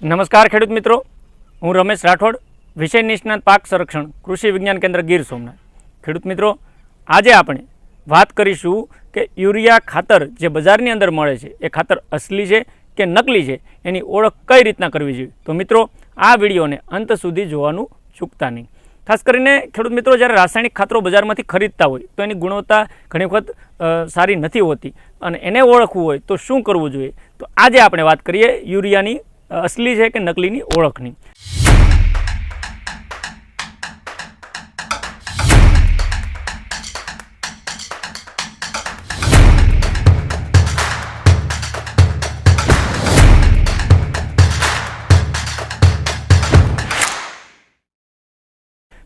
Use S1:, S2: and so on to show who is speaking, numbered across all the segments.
S1: નમસ્કાર ખેડૂત મિત્રો. હું રમેશ રાઠોડ, વિષય નિષ્ણાત પાક સંરક્ષણ, કૃષિ વિજ્ઞાન કેન્દ્ર ગીર સોમનાથ. ખેડૂત મિત્રો, આજે આપણે વાત કરીશું કે યુરિયા ખાતર જે બજારની અંદર મળે છે, એ ખાતર અસલી છે કે નકલી છે, એની ઓળખ કઈ રીતના કરવી જોઈએ? તો મિત્રો, આ વિડીયોને અંત સુધી જોવાનું ચૂકતા નહીં. ખાસ કરીને ખેડૂત મિત્રો, જ્યારે રાસાયણિક ખાતરો બજારમાંથી ખરીદતા હોય, તો એની ગુણવત્તા ઘણી વખત સારી નથી હોતી. અને એને ઓળખવું હોય તો શું કરવું જોઈએ? તો આજે આપણે વાત કરીએ યુરિયાની અસલી છે કે નકલીની ઓળખની?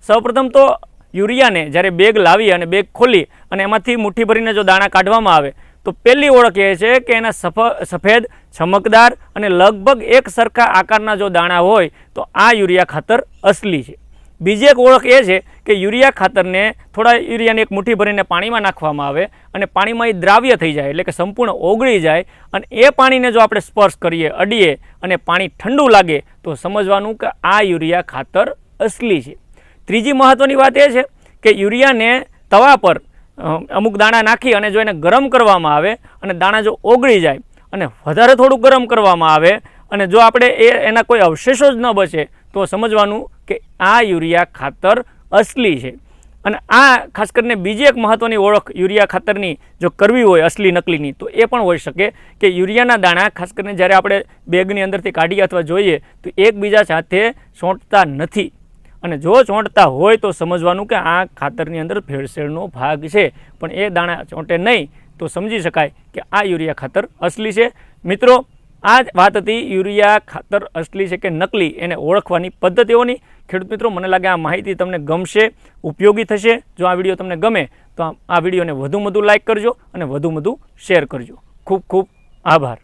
S1: સૌપ્રથમ તો યુરિયાને જ્યારે બેગ લાવી અને બેગ ખોલી અને એમાંથી મુઠ્ઠી ભરીને જો દાણા કાઢવામાં આવે તો પહેલી ઓળખ એ છે કે એના સફ, સફેદ, ચમકદાર અને લગભગ એક સરખા આકારના જો દાણા હોય, તો આ યુરિયા ખાતર અસલી છે. બીજી એક ઓળખ એ છે કે યુરિયા ખાતરને થોડા યુરિયાને એક મુઠ્ઠી ભરીને પાણીમાં નાખવામાં આવે અને પાણીમાં એ દ્રાવ્ય થઈ જાય એટલે કે સંપૂર્ણ ઓગળી જાય અને એ પાણીને જો આપણે સ્પર્શ કરીએ, અડીએ અને પાણી ઠંડુ લાગે, તો સમજવાનું કે આ યુરિયા ખાતર અસલી છે. ત્રીજી મહત્ત્વની વાત એ છે કે યુરિયાને તવા પર અમુક દાણા નાખી અને જો એને ગરમ કરવામાં આવે અને દાણા જો ઓગળી જાય અને વધારે થોડું ગરમ કરવામાં આવે અને જો આપણે એ, એના કોઈ અવશેષો જ ન બચે, તો સમજવાનું કે આ યુરિયા ખાતર અસલી છે. અને આ ખાસ કરીને બીજી એક મહત્ત્વની ઓળખ યુરિયા ખાતરની જો કરવી હોય અસલી નકલીની, તો એ પણ હોઈ શકે કે યુરિયાના દાણા ખાસ કરીને જ્યારે આપણે બેગની અંદરથી કાઢીએ અથવા જોઈએ, તો એકબીજા સાથે સોંટતા નથી. અને જો ચોંટતા હોય તો સમજવાનું કે આ ખાતરની અંદર ભેળસેળનો ભાગ છે. પણ એ દાણા ચોંટે નહીં તો સમજી શકાય કે આ યુરિયા ખાતર અસલી છે. મિત્રો, આ જ વાત હતી યુરિયા ખાતર અસલી છે કે નકલી એને ઓળખવાની પદ્ધતિઓની. ખેડૂત મિત્રો, મને લાગે આ માહિતી તમને ગમશે, ઉપયોગી થશે. જો આ વીડિયો તમને ગમે તો આ- વિડીયોને વધુ વધુ લાઇક કરજો અને વધુ વધુ શેર કરજો. ખૂબ ખૂબ આભાર.